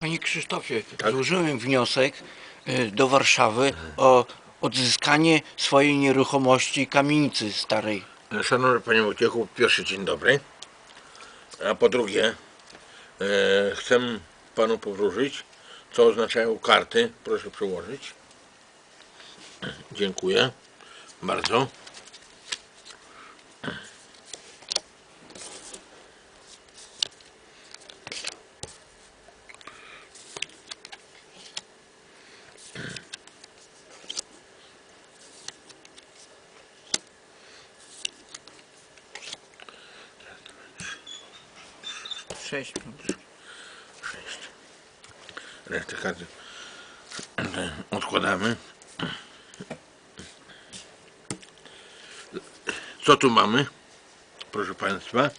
Panie Krzysztofie, złożyłem wniosek y, do Warszawy o odzyskanie swojej nieruchomości kamienicy starej. Szanowny Panie Wojciechu, po pierwsze dzień dobry. A po drugie, e, chcę Panu powróżyć, co oznaczają karty. Proszę przełożyć. Dziękuję bardzo. Sześć. Sześć. Resztę karty odkładamy. Co tu mamy? Proszę Państwa,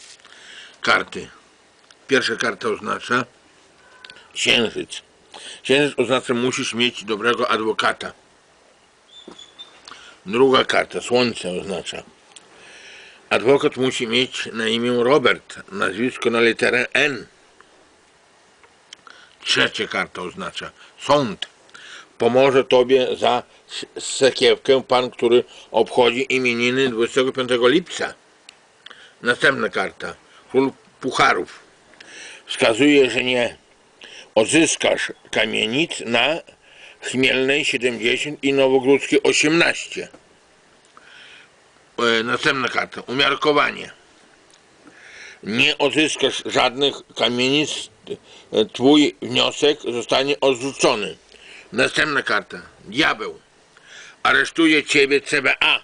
karty. Pierwsza karta oznacza księżyc. Księżyc oznacza musisz mieć dobrego adwokata. Druga karta, słońce oznacza adwokat musi mieć na imię Robert, nazwisko na literę N. Trzecia karta oznacza sąd. Pomoże tobie za sekiewkę pan, który obchodzi imieniny 25 lipca. Następna karta. Król Pucharów. Wskazuje, że nie odzyskasz kamienic na Chmielnej 70 i Nowogródzkiej 18. E, Następna karta. Umiarkowanie. Nie odzyskasz żadnych kamienic. e, Twój wniosek zostanie odrzucony. Następna karta. Diabeł. Aresztuje ciebie CBA.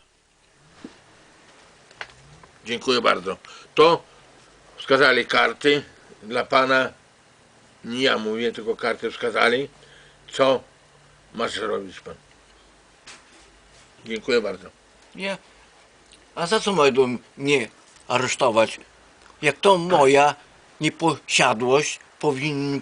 Dziękuję bardzo. To wskazali karty dla pana. Nie ja mówię, tylko karty wskazali. Co masz zrobić pan? Dziękuję bardzo. Nie. A za co mają mnie aresztować? Jak to moja nieposiadłość, powinien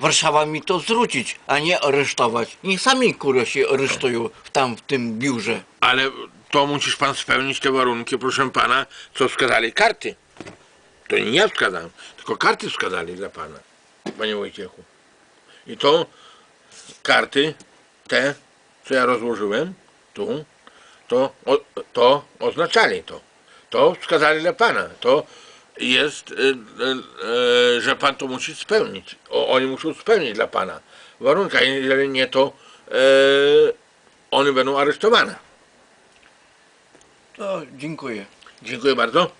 Warszawa mi to zwrócić, a nie aresztować. Niech sami kurwa się aresztują w tam w tym biurze. Ale to musisz pan spełnić te warunki, proszę pana, co wskazali karty. To nie ja wskazałem, tylko karty wskazali dla pana, panie Wojciechu. I to karty, te, co ja rozłożyłem, tu, to, o, to oznaczali to. To wskazali dla pana. To jest, e, e, e, że pan to musi spełnić. Oni muszą spełnić dla pana warunki, jeżeli nie, to one będą aresztowane. To dziękuję. Dziękuję bardzo.